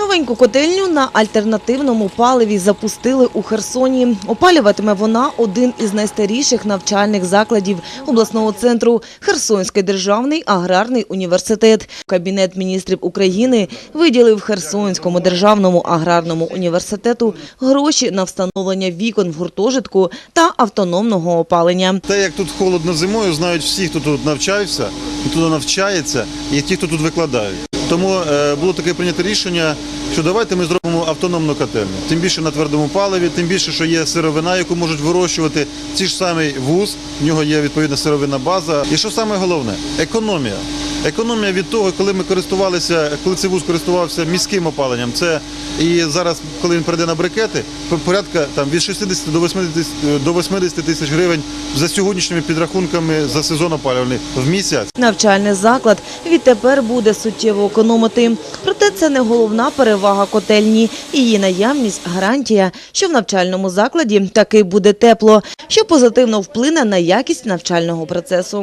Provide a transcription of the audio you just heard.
Новеньку котельню на альтернативному паливі запустили у Херсоні. Опалюватиме вона один із найстаріших навчальних закладів обласного центру – Херсонський державний аграрний університет. Кабінет міністрів України виділив Херсонському державному аграрному університету гроші на встановлення вікон в гуртожитку та автономного опалення. Те, як тут холодно зимою, знають всі, хто тут навчався, хто тут навчається, і ті, хто тут викладають. Тому е, було таке прийнято рішення, що давайте ми зробимо автономну котельню. Тим більше на твердому паливі, тим більше, що є сировина, яку можуть вирощувати ті ж самий вуз, в нього є відповідна сировина база. І що саме головне економія. Економія від того, коли ми користувалися, коли цей вуз користувався міським опаленням. Це і зараз, коли він перейде на брикети, порядка там від 60 до 80, до 80 тисяч гривень за сьогоднішніми підрахунками за сезон опалювальний в місяць. Навчальний заклад відтепер буде суттєво економити. Проте це не головна перевага котельні. Її наявність – гарантія, що в навчальному закладі таки буде тепло, що позитивно вплине на якість навчального процесу.